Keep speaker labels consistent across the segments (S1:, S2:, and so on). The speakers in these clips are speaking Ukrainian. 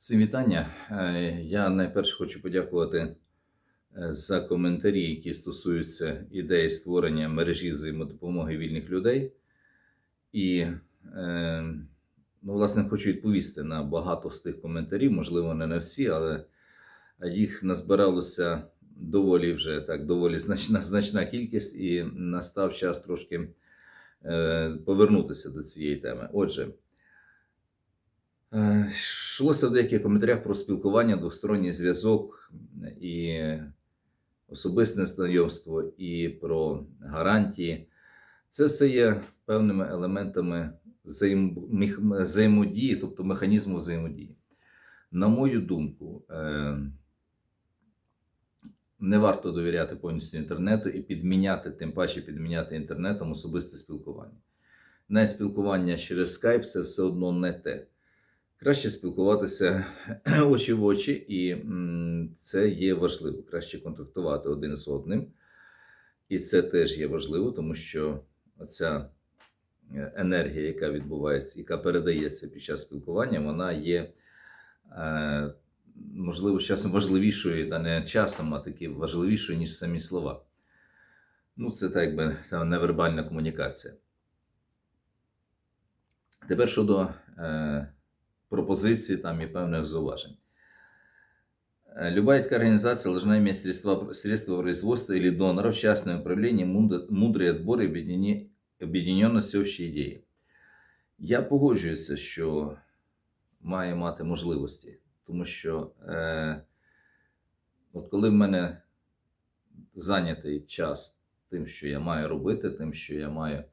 S1: Всім вітання. Е, Я найперше хочу подякувати е, за коментарі, які стосуються ідеї створення мережі взаємодопомоги вільних людей. І, е, ну, власне, хочу відповісти на багато з тих коментарів, можливо, не на всі, але їх назбиралося доволі вже так, доволі значна, значна кількість, і настав час трошки повернутися до цієї теми. Отже. Е, Йшлося в деяких коментарях про спілкування, двосторонній зв'язок і особисте знайомство, і про гарантії. Це все є певними елементами взаєм- взаємодії, тобто механізму взаємодії. На мою думку, е, не варто довіряти повністю інтернету і підміняти, тим паче підміняти інтернетом особисте спілкування. Навіть спілкування через Skype це все одно не те. Краще спілкуватися очі в очі, і це є важливо. Краще контактувати один з одним. І це теж є важливо, тому що ця енергія, яка відбувається, яка передається під час спілкування, вона є, е, можливо, часом важливішою, та не часом, а таки важливішою, ніж самі слова. Ну, це так якби та невербальна комунікація. Тепер щодо е, пропозиций там и певных зауважень. Э, Любая такая организация должна иметь средства, средства производства или доноров, частное управление, мудр- мудрый отбор и объединение- об'єдненості общої ідеї. Я погоджуюся, що має мати можливості, тому що е, от коли в мене зайнятий час тим, що я маю робити, тим, що я маю чи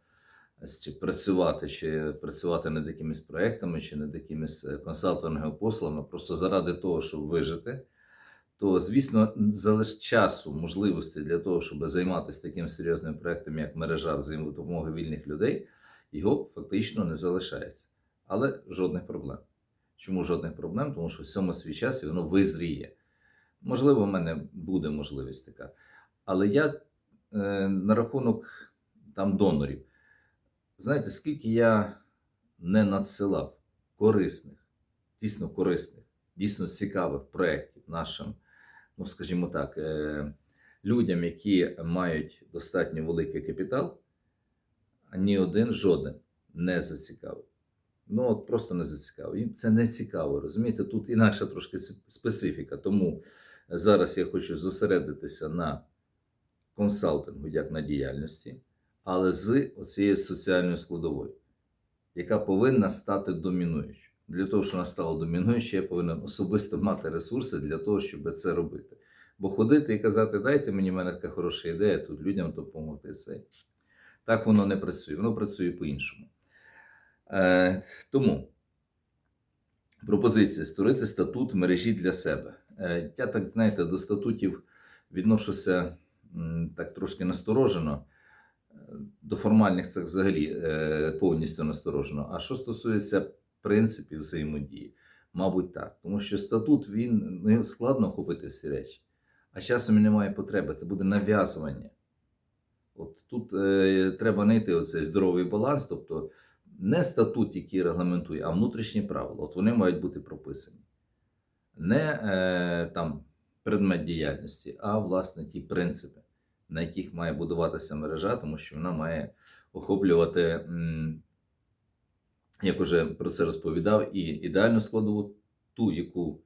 S1: працювати, чи працювати над якимись проектами, чи над якимись е, консалтинговими послугами, просто заради того, щоб вижити, то, звісно, залиш часу, можливості для того, щоб займатися таким серйозним проектом, як мережа взаємодопомоги вільних людей, його фактично не залишається. Але жодних проблем. Чому жодних проблем? Тому що в цьому свій час і воно визріє. Можливо, в мене буде можливість така. Але я е, на рахунок там донорів. Знаєте, скільки я не надсилав корисних, дійсно корисних, дійсно цікавих проєктів нашим, ну скажімо так, е, людям, які мають достатньо великий капітал, ні один жоден не зацікавив. Ну, от просто не зацікавив. Їм це не цікаво. Розумієте, тут інакша трошки специфіка. Тому зараз я хочу зосередитися на консалтингу як на діяльності але з оцією соціальною складовою, яка повинна стати домінуючою. Для того, щоб вона стала домінуючою, я повинен особисто мати ресурси для того, щоб це робити. Бо ходити і казати, дайте мені в мене така хороша ідея, тут людям допомогти. Це так воно не працює, воно працює по-іншому. Е, тому пропозиція створити статут мережі для себе. Е, я так, знаєте, до статутів відношуся так трошки насторожено до формальних це взагалі е, повністю насторожено. А що стосується принципів взаємодії, мабуть, так. Тому що статут він ну, складно охопити всі речі, а часом і немає потреби, це буде нав'язування. От тут е, треба знайти оцей здоровий баланс, тобто не статут, який регламентує, а внутрішні правила. От вони мають бути прописані. Не е, там предмет діяльності, а власне ті принципи на яких має будуватися мережа, тому що вона має охоплювати, як уже про це розповідав, і ідеальну складову, ту, яку,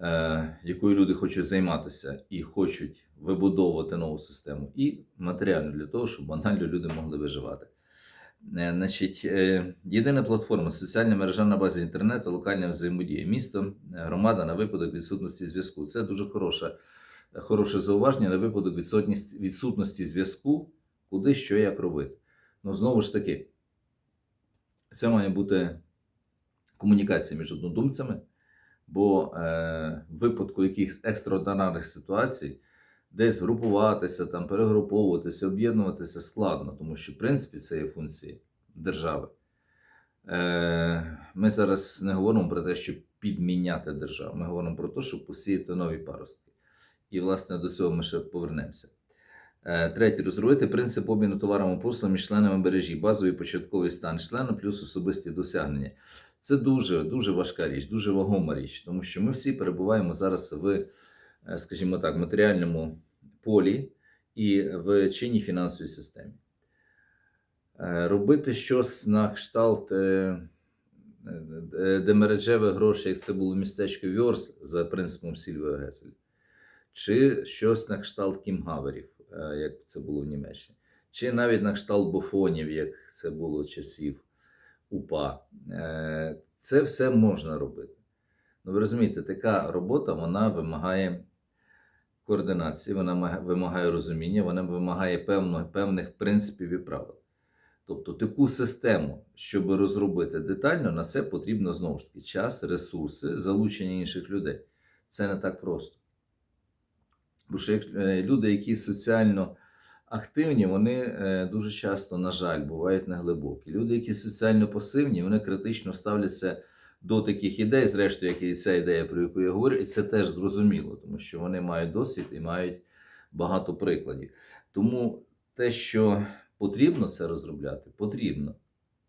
S1: е, якою люди хочуть займатися і хочуть вибудовувати нову систему, і матеріальну для того, щоб банально люди могли виживати. Е, Значить, е, єдина платформа, соціальна мережа на базі інтернету, локальна взаємодія, місто, громада на випадок відсутності зв'язку. Це дуже хороша хороше зауваження на випадок відсутності, зв'язку, куди що як робити. Ну, знову ж таки, це має бути комунікація між однодумцями, бо е, в випадку якихось екстраординарних ситуацій десь групуватися, там, перегруповуватися, об'єднуватися складно, тому що, в принципі, це є функції держави. Е, ми зараз не говоримо про те, щоб підміняти державу. Ми говоримо про те, щоб посіяти нові паростки. І, власне, до цього ми ще повернемося. Е, Третє. Розробити принцип обміну товарами послугами між членами мережі, базовий початковий стан члена плюс особисті досягнення. Це дуже, дуже важка річ, дуже вагома річ, тому що ми всі перебуваємо зараз в, е, скажімо так, матеріальному полі і в чинній фінансовій системі. Е, Робити щось на кшталт демереджевих грошей, як це було містечко Вьорс за принципом Сільвіо Гесель, чи щось на кшталт кімгаверів, е, як це було в Німеччині, чи навіть на кшталт бофонів, як це було часів УПА. Е, Це все можна робити. Ну, ви розумієте, така робота вона вимагає координації, вона вимагає розуміння, вона вимагає певно, певних принципів і правил. Тобто таку систему, щоб розробити детально, на це потрібно знову ж таки час, ресурси, залучення інших людей. Це не так просто. Бо що е, люди, які соціально активні, вони е, дуже часто, на жаль, бувають неглибокі. Люди, які соціально пасивні, вони критично ставляться до таких ідей, зрештою, як і ця ідея, про яку я говорю, і це теж зрозуміло, тому що вони мають досвід і мають багато прикладів. Тому те, що потрібно це розробляти, потрібно,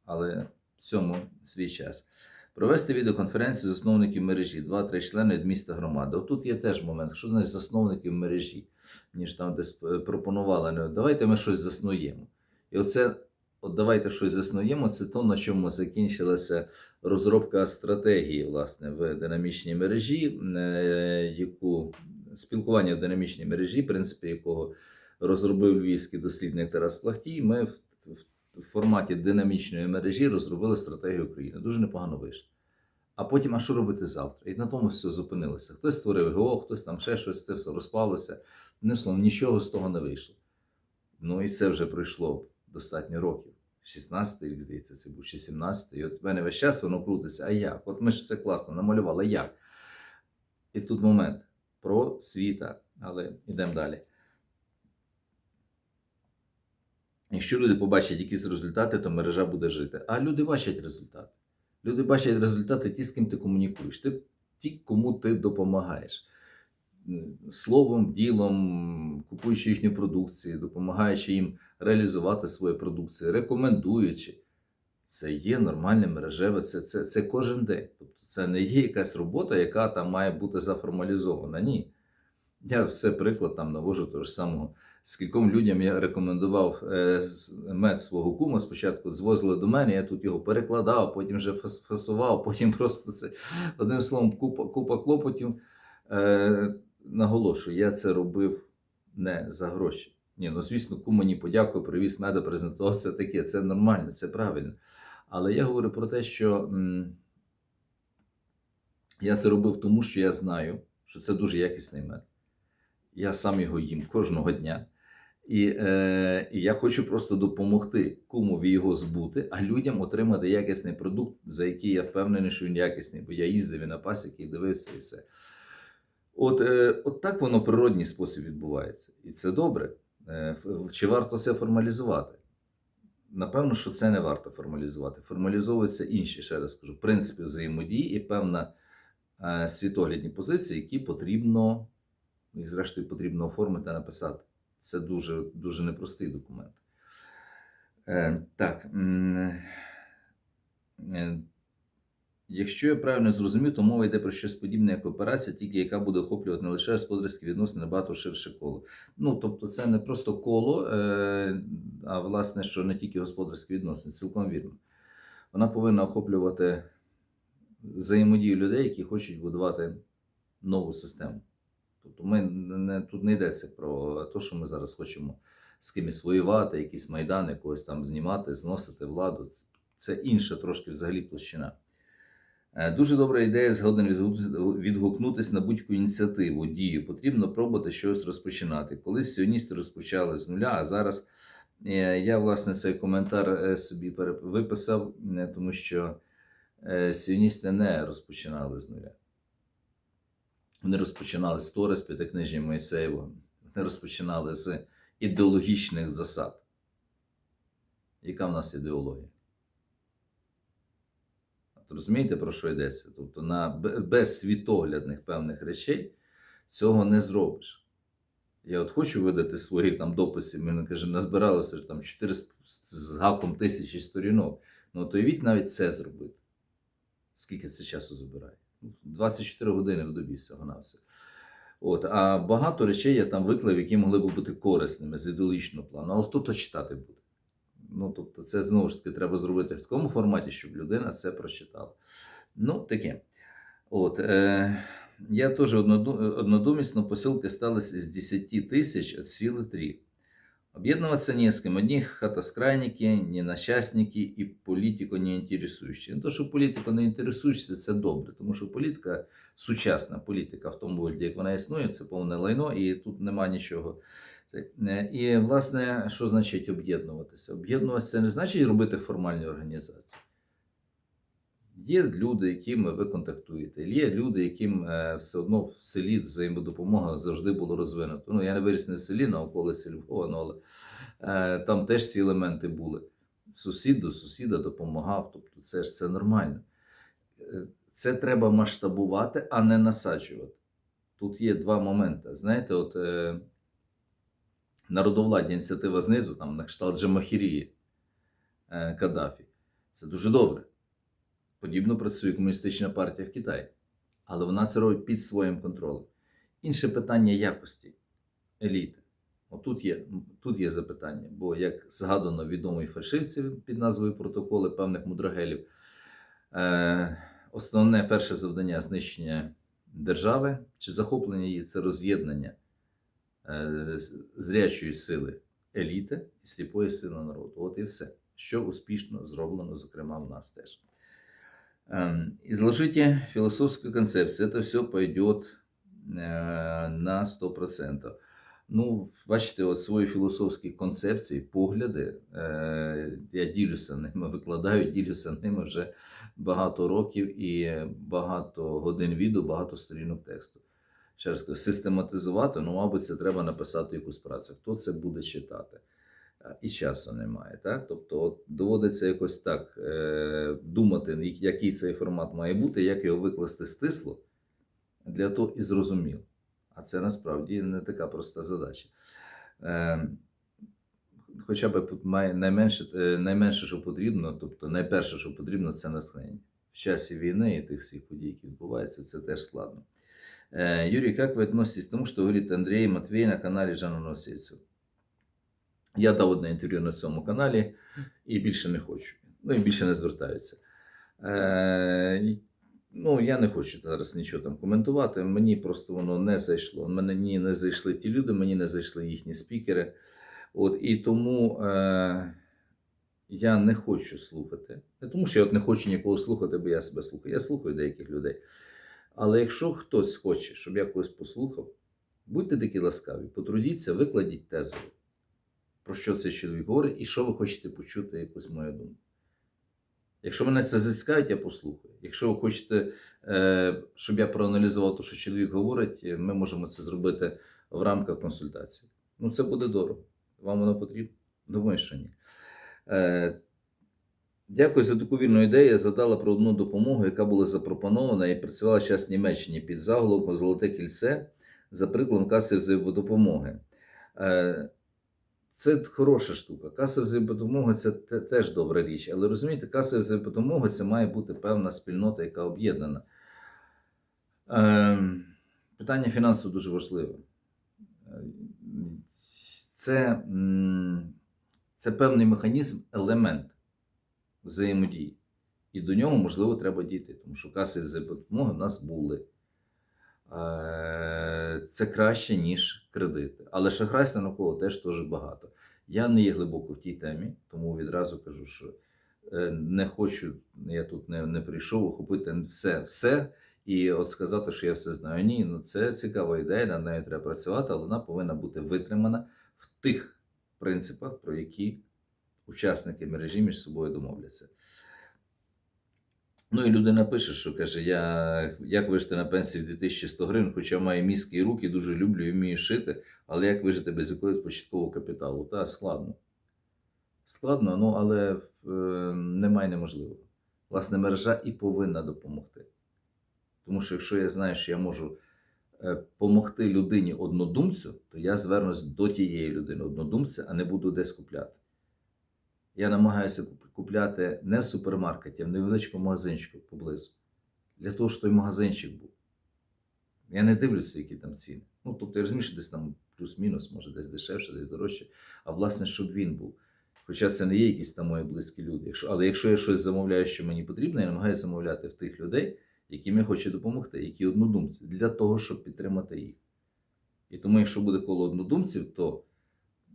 S1: але в цьому свій час. Провести відеоконференцію засновників мережі, два-три члени від міста громади. Отут є теж момент, що значить засновників мережі, ніж там десь е, пропонували. Ну, давайте ми щось заснуємо. І оце, от давайте щось заснуємо, це то, на чому закінчилася розробка стратегії, власне, в динамічній мережі, е, яку спілкування в динамічній мережі, в принципі, якого розробив львівський дослідник Тарас Плахтій. Ми в, в, форматі динамічної мережі розробили стратегію України. Дуже непогано вийшло. А потім, а що робити завтра? І на тому все зупинилося. Хтось створив ГО, хтось там ще щось, це все розпалося. Не словом, нічого з того не вийшло. Ну і це вже пройшло достатньо років. 16-й рік, здається, це був чи 17-й. І от в мене весь час воно крутиться. А як? От ми ж все класно намалювали. Як? І тут момент про світа. Але йдемо далі. Якщо люди побачать якісь результати, то мережа буде жити. А люди бачать результати. Люди бачать результати ті, з ким ти комунікуєш, ти, ті, кому ти допомагаєш. Словом, ділом, купуючи їхню продукцію, допомагаючи їм реалізувати свою продукцію, рекомендуючи. Це є нормальне мережеве, це, це, це кожен день. Тобто це не є якась робота, яка там має бути заформалізована. Ні. Я все приклад там навожу того ж самого. Скільком людям я рекомендував е, мед свого кума. Спочатку звозили до мене, я тут його перекладав, потім вже фасував, потім просто це одним словом, купа, купа клопотів. Е, наголошую, я це робив не за гроші. Ні, ну звісно, кум мені подякував, привіз меда, презентував це таке. Це нормально, це правильно. Але я говорю про те, що я це робив тому, що я знаю, що це дуже якісний мед. Я сам його їм кожного дня. І, е, і я хочу просто допомогти кумові його збути, а людям отримати якісний продукт, за який я впевнений, що він якісний, бо я їздив і на пасіки і дивився і все. От, е, от так воно в природній спосіб відбувається. І це добре. Е, чи варто це формалізувати? Напевно, що це не варто формалізувати. Формалізовуються інші, ще раз скажу, принципи взаємодії і певна е, світоглядні позиції, які потрібно, ну, і зрештою потрібно оформити, написати. Це дуже, дуже непростий документ. Е, так. е, Якщо я правильно зрозумів, то мова йде про щось подібне, як операція, тільки яка буде охоплювати не лише господарські відносини, набагато ширше коло. Ну, тобто, це не просто коло, е, а власне, що не тільки господарські відносини, цілком вірно. Вона повинна охоплювати взаємодію людей, які хочуть будувати нову систему. Тобто, ми не, тут не йдеться про те, що ми зараз хочемо з кимось воювати, якісь майдани, когось там знімати, зносити владу. Це інша трошки взагалі площина. Е, Дуже добра ідея згоден відгукнутися на будь-яку ініціативу, дію. Потрібно пробувати щось розпочинати. Колись сіоністи розпочали з нуля, а зараз е, я, власне, цей коментар е, собі виписав, тому що сіоністи не розпочинали з нуля. Вони розпочинали з Тори, з п'ятикнижжя Моїсеєва. Вони розпочинали з ідеологічних засад. Яка в нас ідеологія? От Розумієте, про що йдеться? Тобто, на, без світоглядних певних речей цього не зробиш. Я от хочу видати свої там дописи, мене каже, назбиралося там 4 з, з гаком тисячі сторінок. Ну, то уявіть навіть це зробити. Скільки це часу забирає? 24 години в добі всього на все. От, а багато речей я там виклав, які могли б бути корисними з ідеологічного плану. Але хто то читати буде? Ну, тобто, це знову ж таки треба зробити в такому форматі, щоб людина це прочитала. Ну, таке. От, е, я теж однодумісно посилки сталися з 10 тисяч, отсіли 3. Об'єднуватися не з ким. Одні хатоскрайники, ні начальники і політико не інтересуючі. Не то, що політико не інтересуючися, це добре, тому що політика, сучасна політика в тому вигляді, як вона існує, це повне лайно, і тут нема нічого. Е, І, власне, що значить об'єднуватися? Об'єднуватися не значить робити формальні організації. Є люди, якими ви контактуєте, є люди, яким е, все одно в селі взаємодопомога завжди було розвинуто. Ну, я не виріс не в селі, на околиці Львова, ну, але е, там теж ці елементи були. Сусід до сусіда допомагав, тобто це ж це нормально. Е, Це треба масштабувати, а не насаджувати. Тут є два моменти. Знаєте, от е, народовладна ініціатива знизу, там на кшталт Джамахірії е, Каддафі. Це дуже добре. Подібно працює комуністична партія в Китаї. Але вона це робить під своїм контролем. Інше питання якості еліти. Отут є, тут є запитання, бо, як згадано відомий фальшивців під назвою протоколи певних мудрагелів, е, основне перше завдання знищення держави чи захоплення її це роз'єднання е, зрячої сили еліти і сліпої сили народу. От і все, що успішно зроблено, зокрема, в нас теж. Эм, Изложите философскую концепцию. Это все пойдет э, на 100%. Ну, бачите, от свої філософські концепції, погляди, е, я ділюся ними, викладаю, ділюся ними вже багато років і багато годин відео, багато сторінок тексту. Ще раз кажу, систематизувати, ну, мабуть, це треба написати якусь працю. Хто це буде читати? І часу немає. Так? Тобто, от, доводиться якось так е, думати, який цей формат має бути, як його викласти стисло, для того і зрозуміло. А це насправді не така проста задача. Е, хоча б найменше, е, найменше, що потрібно, тобто найперше, що потрібно, це натхнення. В часі війни і тих всіх подій, які відбуваються, це теж складно. Е, Юрій, як ви відноситесь к тому, що говорить Андрій Матвій на каналі Жанна Носицю? Я дав одне інтерв'ю на цьому каналі і більше не хочу. Ну і більше не звертаються. Е, ну, я не хочу зараз нічого там коментувати. Мені просто воно не зайшло. Мені не зайшли ті люди, мені не зайшли їхні спікери. От, і тому е, я не хочу слухати. Не тому, що я от не хочу нікого слухати, бо я себе слухаю. Я слухаю деяких людей. Але якщо хтось хоче, щоб я когось послухав, будьте такі ласкаві, потрудіться, викладіть тезово про що цей чоловік говорить, і що ви хочете почути якусь мою думку. Якщо мене це зацікавить, я послухаю. Якщо ви хочете, е, щоб я проаналізував те, що чоловік говорить, е, ми можемо це зробити в рамках консультації. Ну, це буде дорого. Вам воно потрібно? Думаю, що ні. Е, Дякую за таку вільну ідею. Я задала про одну допомогу, яка була запропонована і працювала зараз в Німеччині під заголовком Золоте кільце за прикладом каси взаємодопомоги. Це хороша штука. Каса взаємодопомоги це теж добра річ. Але розумієте, каса взаємодопомоги це має бути певна спільнота, яка об'єднана. Е, Питання фінансу дуже важливе. Це, це певний механізм, елемент взаємодії. І до нього, можливо, треба дійти, тому що каси взаємодопомоги в нас були. Е, Це краще, ніж кредити. Але шахрайства навколо теж дуже багато. Я не є глибоко в тій темі, тому відразу кажу, що е, не хочу, я тут не, не прийшов охопити все, все і от сказати, що я все знаю. Ні, ну це цікава ідея, над нею треба працювати, але вона повинна бути витримана в тих принципах, про які учасники мережі між собою домовляться. Ну і людина пише, що каже: я як вижити на пенсію в 2100 гривень, хоча маю мізки і руки, дуже люблю і вмію шити, але як вижити без якогось початкового капіталу? Та складно. Складно, ну але е, немає неможливого. Власне, мережа і повинна допомогти. Тому що якщо я знаю, що я можу допомогти людині однодумцю, то я звернусь до тієї людини однодумця, а не буду десь купляти. Я намагаюся купляти не в супермаркеті, а в невеличкому магазинчику поблизу. Для того, щоб той магазинчик був. Я не дивлюся, які там ціни. Ну, тобто, я розумію, що десь там плюс-мінус, може десь дешевше, десь дорожче. А власне, щоб він був. Хоча це не є якісь там мої близькі люди. Якщо, але якщо я щось замовляю, що мені потрібно, я намагаюся замовляти в тих людей, яким я хочу допомогти, які однодумці, для того, щоб підтримати їх. І тому, якщо буде коло однодумців, то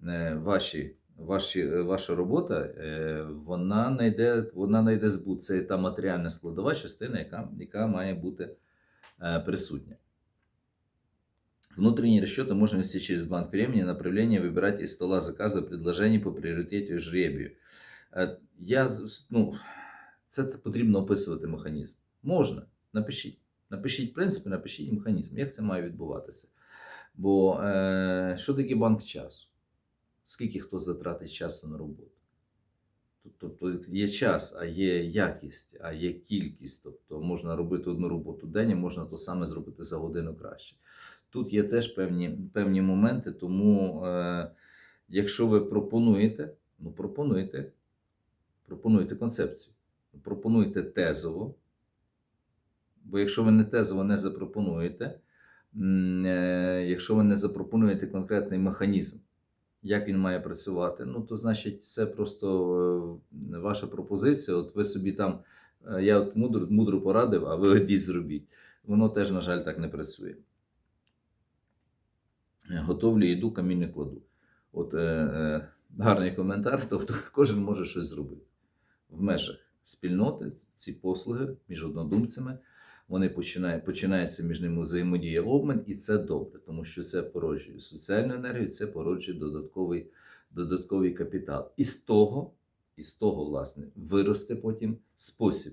S1: е, ваші, ваші, ваша робота е, вона знайде, вона знайде збут. Це та матеріальна складова частина, яка, яка має бути е, присутня. Внутренние расчеты можно вести через банк времени, направление выбирать из стола заказа предложений по пріоритету і жребію. Е, Я, ну, це потрібно описувати механізм. Можна, напишіть. Напишіть принципи, напишіть механізм, як це має відбуватися. Бо е, що таке банк часу? Скільки хто затратить часу на роботу? Тобто є час, а є якість, а є кількість. Тобто можна робити одну роботу в день, а можна то саме зробити за годину краще. Тут є теж певні, певні моменти, тому е, якщо ви пропонуєте, ну пропонуйте, пропонуйте концепцію, пропонуйте тезово. Бо якщо ви не тезово не запропонуєте, е, якщо ви не запропонуєте конкретний механізм, як він має працювати, ну то значить це просто е, ваша пропозиція. От ви собі там, е, я от мудро, мудро порадив, а ви одіть зробіть. Воно теж, на жаль, так не працює. Е, Готовлю їду, камінь не кладу. От е, е, гарний коментар, тобто кожен може щось зробити. В межах спільноти ці послуги між однодумцями, вони починають, починається між ними взаємодія обмін, і це добре, тому що це породжує соціальну енергію, це породжує додатковий, додатковий капітал. І з того, і з того, власне, виросте потім спосіб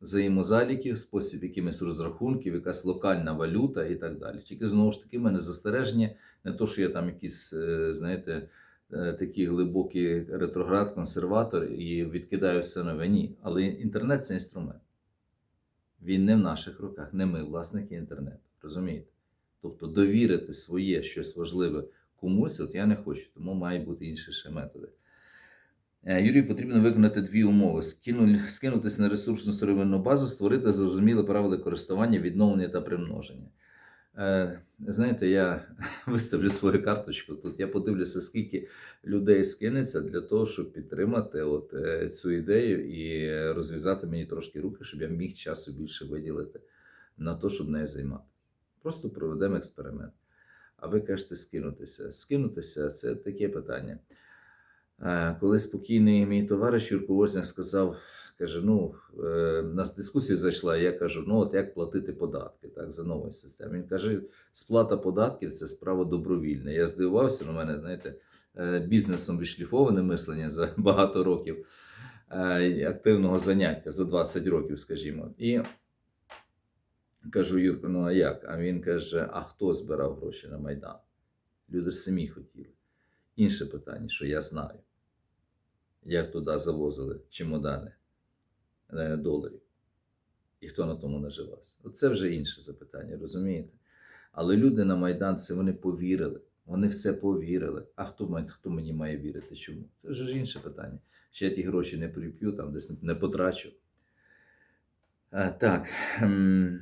S1: взаємозаліків, спосіб якимось розрахунків, якась локальна валюта і так далі. Тільки знову ж таки, в мене застереження, не то, що я там якийсь, е, знаєте, е, такий глибокий ретроград, консерватор і відкидаю все нове. Ні. Але інтернет це інструмент. Він не в наших руках, не ми, власники інтернету. Розумієте? Тобто довірити своє щось важливе комусь, от я не хочу, тому мають бути інші ще методи. Е, Юрію потрібно виконати дві умови: скинутися на ресурсну сировинну базу, створити зрозумілі правила користування, відновлення та примноження. Е, Знаєте, я виставлю свою карточку. Тут я подивлюся, скільки людей скинеться для того, щоб підтримати от, е, цю ідею і розв'язати мені трошки руки, щоб я міг часу більше виділити на те, щоб нею займатися. Просто проведемо експеримент. А ви кажете скинутися. Скинутися це таке питання. Е, Коли спокійний мій товариш Юрко Возняк сказав, каже: ну, е, нас дискусія зайшла, я кажу, ну от як платити податки так, за новою системою. Він каже, сплата податків це справа добровільна. Я здивувався, на мене, знаєте, е, бізнесом відшліфоване мислення за багато років е, активного заняття за 20 років, скажімо. І кажу, Юрко, ну а як? А він каже: а хто збирав гроші на Майдан? Люди ж самі хотіли. Інше питання, що я знаю, як туди завозили чемодани доларів, і хто на тому наживався. От це вже інше запитання, розумієте? Але люди на Майдан це вони повірили, вони все повірили. А хто, хто мені має вірити? Чому? Це вже ж інше питання. Ще я ті гроші не прип'ю, там десь не потрачу. Е, Так. ем,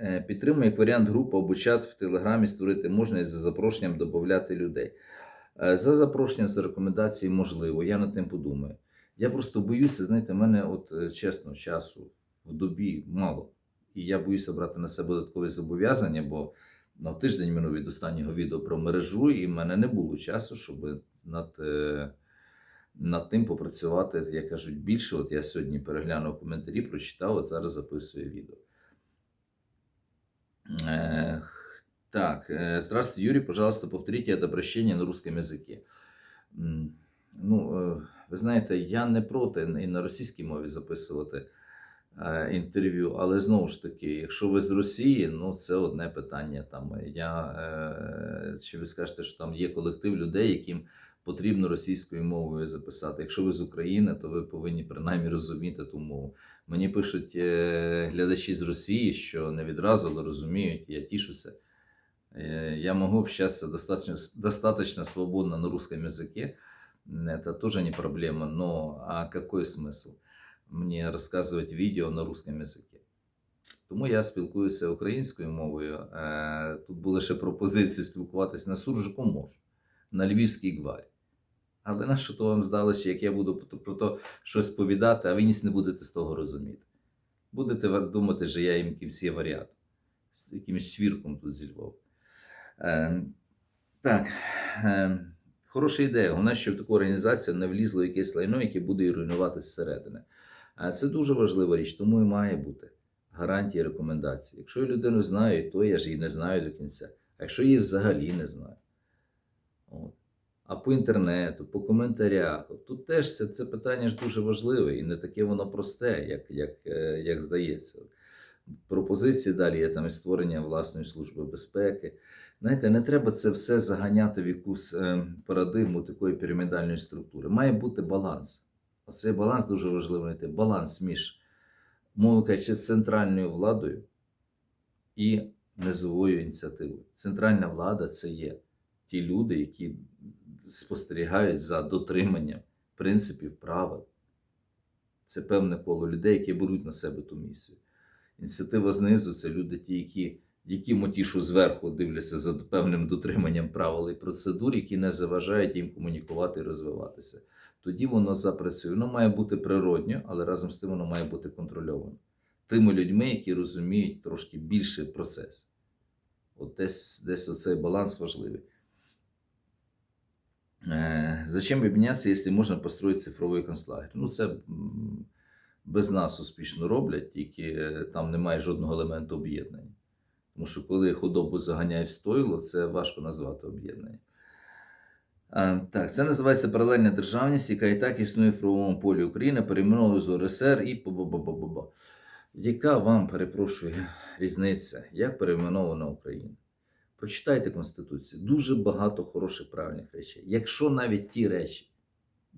S1: е, Підтримую як варіант групу або чат в Телеграмі створити можна і за запрошенням додати людей. Е, За запрошенням, за рекомендації можливо, я над тим подумаю. Я просто боюся, знаєте, в мене, от е, чесно, часу в добі мало. І я боюся брати на себе додаткові зобов'язання, бо на тиждень минув від останнього відео про мережу, і в мене не було часу, щоб над, е, над тим попрацювати, як кажуть, більше. От я сьогодні переглянув коментарі, прочитав, от зараз записую відео. Э, Так, э, здравствуйте, Юрий, пожалуйста, повторите это обращение на русском языке. М, Ну, е, ви знаєте, я не проти і на російській мові записувати е, інтерв'ю, але знову ж таки, якщо ви з Росії, ну це одне питання. Там я е, чи ви скажете, що там є колектив людей, яким потрібно російською мовою записати. Якщо ви з України, то ви повинні принаймні розуміти ту мову. Мені пишуть е, глядачі з Росії, що не відразу але розуміють, я тішуся. Э, Я могу общаться достаточно, достаточно свободно на русском языке Это тоже не проблема, но а какой смысл мне рассказывать видео на русском языке? Тому я спілкуюся українською мовою. Е, Тут були ще пропозиції спілкуватися на суржику можу, на львівській гварі. Але на що то вам здалося, як я буду про- про то щось повідати, а ви ніс не будете з того розуміти. Будете ви думати, що я їм якимсь є варіатом, з якимось свірком тут зі Львова. Е, так, е, хороша ідея. Головне, щоб така організація не влізла в якесь лайно, яке буде її руйнувати зсередини. А це дуже важлива річ, тому і має бути гарантії рекомендації. Якщо я людину знаю, то я ж її не знаю до кінця. А якщо її взагалі не знаю. От. А по інтернету, по коментарях, тут теж це, це питання ж дуже важливе і не таке воно просте, як, як, е, як здається. Пропозиції далі є там і створення власної служби безпеки. Знаєте, не треба це все заганяти в якусь е, парадигму такої пірамідальної структури. Має бути баланс. Оцей баланс дуже важливо знайти. Баланс між, мовно кажучи, центральною владою і низовою ініціативою. Центральна влада це є ті люди, які спостерігають за дотриманням принципів правил. Це певне коло людей, які беруть на себе ту місію. Ініціатива знизу це люди, ті, які, які мотішу зверху дивляться за певним дотриманням правил і процедур, які не заважають їм комунікувати і розвиватися. Тоді воно запрацює. Воно має бути природньо, але разом з тим воно має бути контрольовано. Тими людьми, які розуміють трошки більше процес. От десь, десь оцей баланс важливий. Э, Зачем объединяться, если можна построить цифровий концлагер? Ну, це без нас успішно роблять, тільки е, там немає жодного елементу об'єднання. Тому що коли худобу заганяють в стойло, це важко назвати об'єднання. Е, Так, це називається паралельна державність, яка і так існує в правовому полі України, перейменовує з УРСР і ба-ба-ба-ба-ба. Яка вам, перепрошую, різниця, як перейменована Україна? Прочитайте Конституцію. Дуже багато хороших правильних речей. Якщо навіть ті речі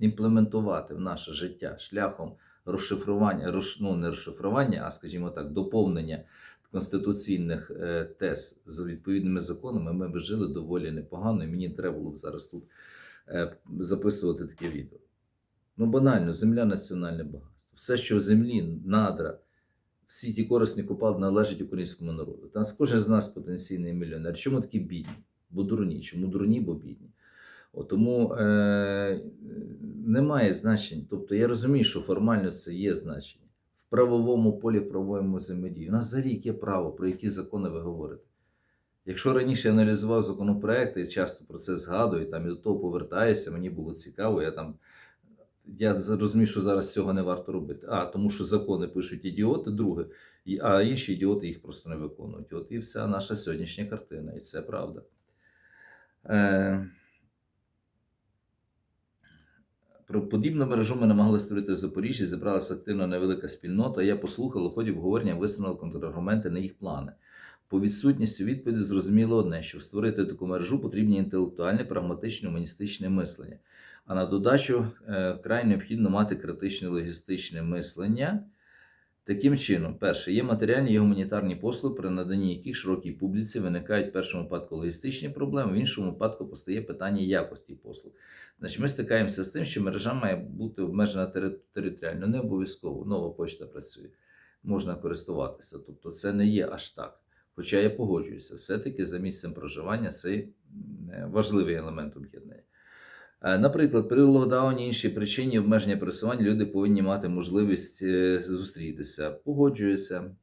S1: імплементувати в наше життя шляхом розшифрування, роз, ну не розшифрування, а скажімо так, доповнення конституційних е, тез з відповідними законами, ми б жили доволі непогано, і мені треба було б зараз тут е, записувати таке відео. Ну, банально, земля національне багатство. Все, що в землі, надра, всі ті корисні копалини належать українському народу. Та кожен з нас потенційний мільйонер. Чому такі бідні? Бо дурні. Чому дурні, бо бідні? От, тому е, немає значень. Тобто я розумію, що формально це є значення. В правовому полі, в правовому взаємодії. У нас взагалі яке право, про які закони ви говорите. Якщо раніше я аналізував законопроекти, часто про це згадую, там і до того повертаюся, мені було цікаво, я там я розумію, що зараз цього не варто робити. А, тому що закони пишуть ідіоти, друге, а інші ідіоти їх просто не виконують. От і вся наша сьогоднішня картина, і це правда. Е... Про подібну мережу ми намагалися створити в Запоріжжі, зібралася активна невелика спільнота. Я послухав, у ході обговорення висунули контраргументи на їх плани. По відсутністю відповіді зрозуміло одне, щоб створити таку мережу потрібні інтелектуальне, прагматичне, гуманістичне мислення. А на додачу е, вкрай необхідно мати критичне логістичне мислення. Таким чином, перше, є матеріальні і гуманітарні послуги, при наданні яких широкій публіці виникають в першому випадку логістичні проблеми, в іншому випадку постає питання якості послуг. Значить, ми стикаємося з тим, що мережа має бути обмежена тери- територіально, не обов'язково. Нова почта працює, можна користуватися. Тобто це не є аж так. Хоча я погоджуюся, все-таки за місцем проживання це е, важливий елемент об'єднання. Е, Наприклад, при локдауні іншій причині обмеження пересування люди повинні мати можливість е, зустрітися. Погоджуюся.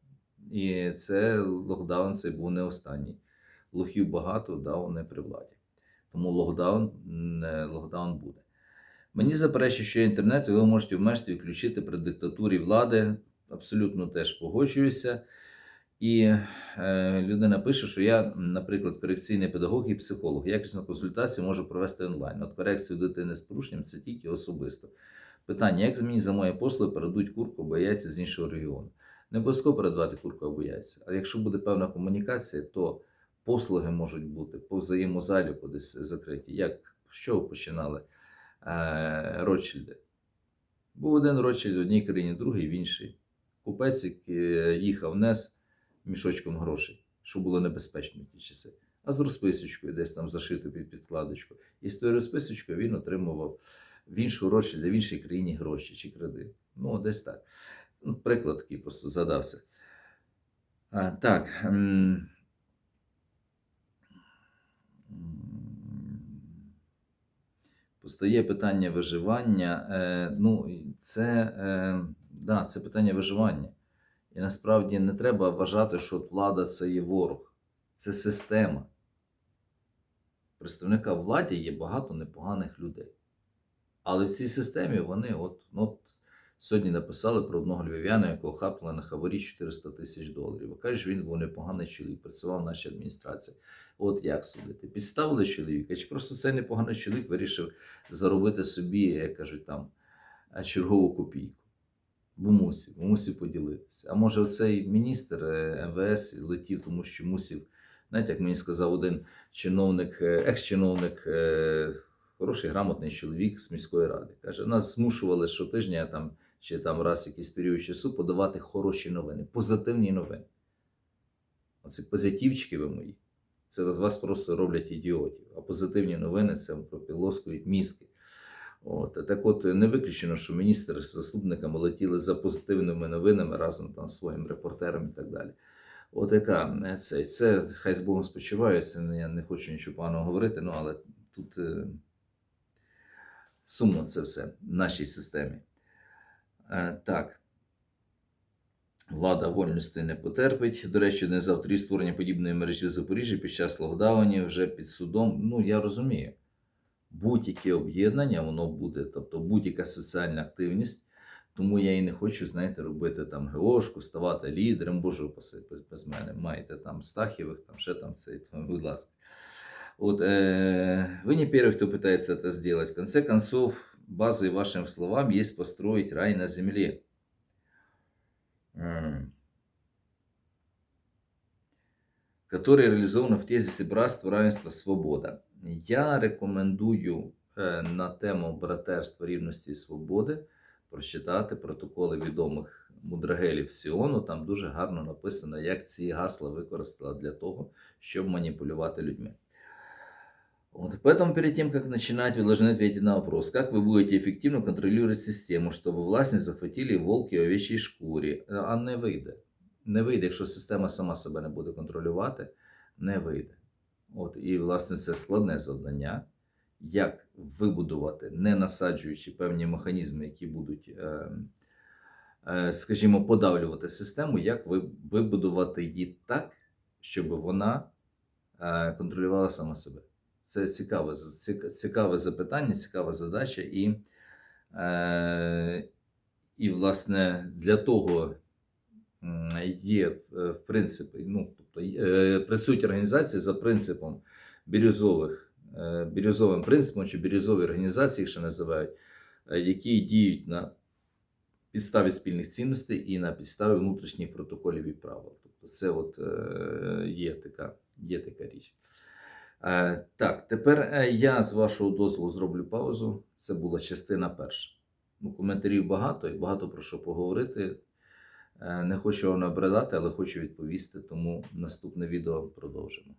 S1: І це локдаун це був не останній. Лохів багато, дау не при владі. Тому локдаун, не, локдаун буде. Мені заперечує, що інтернет його можуть обмежити і включити при диктатурі влади. Абсолютно теж погоджуюся. І е, людина пише, що я, наприклад, корекційний педагог і психолог. Якісну консультацію можу провести онлайн. От корекцію дитини з порушенням це тільки особисто. Питання: як мені за мої послуги передуть курку або яйця з іншого регіону? Не обов'язково передавати курку або яйця. А якщо буде певна комунікація, то послуги можуть бути по взаємозаліку десь закриті. Як з чого починали е, Ротшильди? Був один Ротшильд в одній країні, другий в іншій. Купець, який е, їхав нес мішочком грошей, що було небезпечно в ті часи. А з розписочкою десь там зашито під підкладочку. І з тою розписочкою він отримував в іншу Ротшильда, в іншій країні гроші чи кредит. Ну, десь так. Ну, приклад такий просто задався. А, так. Постає питання виживання. Е, ну, це, е, да, це питання виживання. І насправді не треба вважати, що влада це є ворог, це система. Представника владі є багато непоганих людей. Але в цій системі вони от, ну, от сьогодні написали про одного львів'яна, якого хапнули на хабарі 400 тисяч доларів. А кажеш, він був непоганий чоловік, працював в нашій адміністрації. От як судити? Підставили чоловіка, чи просто цей непоганий чоловік вирішив заробити собі, як кажуть, там чергову копійку. Бо мусив поділитися. А може, цей міністр е, МВС летів, тому що мусив, знаєте, як мені сказав один чиновник, е, екс-чиновник, е, хороший, грамотний чоловік з міської ради. Каже, нас змушували щотижня там, чи там раз якийсь період часу подавати хороші новини, позитивні новини. Оці позитивчики ви мої. Це з вас просто роблять ідіотів. А позитивні новини це пропілоскують мізки. От. Так от не виключено, що міністр з заступниками летіли за позитивними новинами разом там, з своїм репортером і так далі. От яка е, це, це хай з Богом не, я не хочу нічого поганого говорити, ну але тут е, сумно це все в нашій системі. Е, так. Влада вольності не потерпить. До речі, один з авторів створення подібної мережі в Запоріжжі під час локдаунів вже під судом. Ну, я розумію Будь-яке об'єднання, воно буде, тобто будь-яка соціальна активність. Тому я і не хочу, знаєте, робити там ГОшку, ставати лідером, боже упаси, без, без мене. Маєте там Стахівих, там ще там це, там, будь ласка. Вот, э, вы не первый, кто пытается это сделать. В конце концов, базой вашим словам есть построить рай на земле. М. который реализован в тезисе братства, равенства, свобода. Я рекомендую е, на тему братерства, рівності і свободи прочитати протоколи відомих мудрагелів Сіону. Там дуже гарно написано, як ці гасла використала для того, щоб маніпулювати людьми. Вот. Поэтому перед тем, как начинать, вы должны ответить на вопрос, как вы будете эффективно контролировать систему, чтобы власть не захватили волки в овечій шкурі. А не вийде. Не вийде, якщо система сама себе не буде контролювати, не вийде. От, і, власне, це складне завдання, як вибудувати, не насаджуючи певні механізми, які будуть, е, е, скажімо, подавлювати систему, як вибудувати її так, щоб вона е, контролювала сама себе. Це цікаве, цікаве запитання, цікава задача. І, і власне, для того є, в принципі, ну, працюють організації за принципом бірюзових, е, бірюзовим принципом чи бірюзові організації, їх ще називають, е, які діють на підставі спільних цінностей і на підставі внутрішніх протоколів і правил. Тобто це от, е, є, така, є така річ. Е, Так, тепер е, я з вашого дозволу зроблю паузу. Це була частина перша. Ну, коментарів багато і багато про що поговорити. Е, Не хочу вам набридати, але хочу відповісти, тому наступне відео продовжимо.